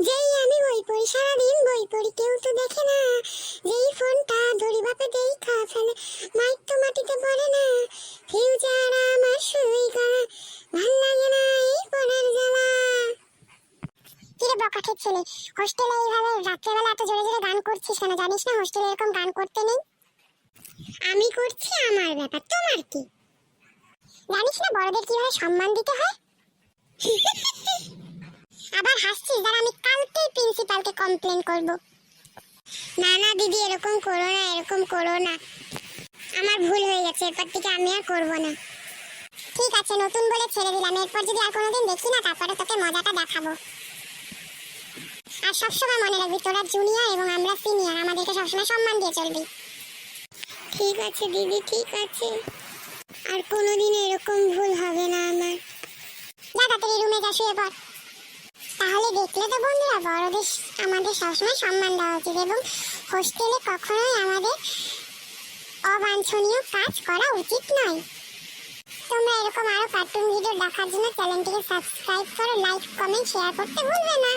যেই আমি বই পড়ি সারাদিন বই পড়ি কেউ তো দেখে না। যেই ফোনটা ধরি বাপে দেই খা ফেলে মাইক তো মাটিতে পড়ে না। ফিউচার আমার শুরুই করা ভালো লাগে না এই পড়ার জ্বালা। কিরে বকাঠের ছেলে হোস্টেলে এইভাবে রাত্রেবেলা এত জোরে জোরে গান করছিস কেন? জানিস না হোস্টেলে এরকম গান করতে নেই? আমি করছি আমার ব্যাপার তোমার কি? জানিস না বড়দের কীভাবে সম্মান দিতে হয়? আবার হাসছিস? দাঁড়া, আমি কালকেই প্রিন্সিপালকে কমপ্লেন করব। না না, দিদি, এরকম করো না, এরকম করো না। আমার ভুল হয়ে গেছে, এরপর থেকে আমি আর করব না। ঠিক আছে, নতুন বলে ছেড়ে দিলাম। এরপর যদি আর কোনোদিন দেখি না, তারপরে তোকে মজাটা দেখাবো। আর সবসময় মনে রাখবি, তোরা জুনিয়র এবং আমরা সিনিয়র আমাদেরকে সবসময় সম্মান দিয়ে চলবি। ঠিক আছে, দিদি, ঠিক আছে। আর কোনোদিন এরকম ভুল হবে না আমার। যা তাড়াতাড়ি রুমে যা, শুয়ে পড়। তাহলে দেখলে তো বন্ধুরা, বড়দের আমাদের সবসময় সম্মান দেওয়া উচিত এবং হোস্টেলে কখনোই আমাদের অবাঞ্ছনীয় কাজ করা উচিত নয়। তোমরা এরকম আরও কার্টুন ভিডিও দেখার জন্য চ্যানেলটিকে সাবস্ক্রাইব করো লাইক কমেন্ট শেয়ার করতে ভুলবে না।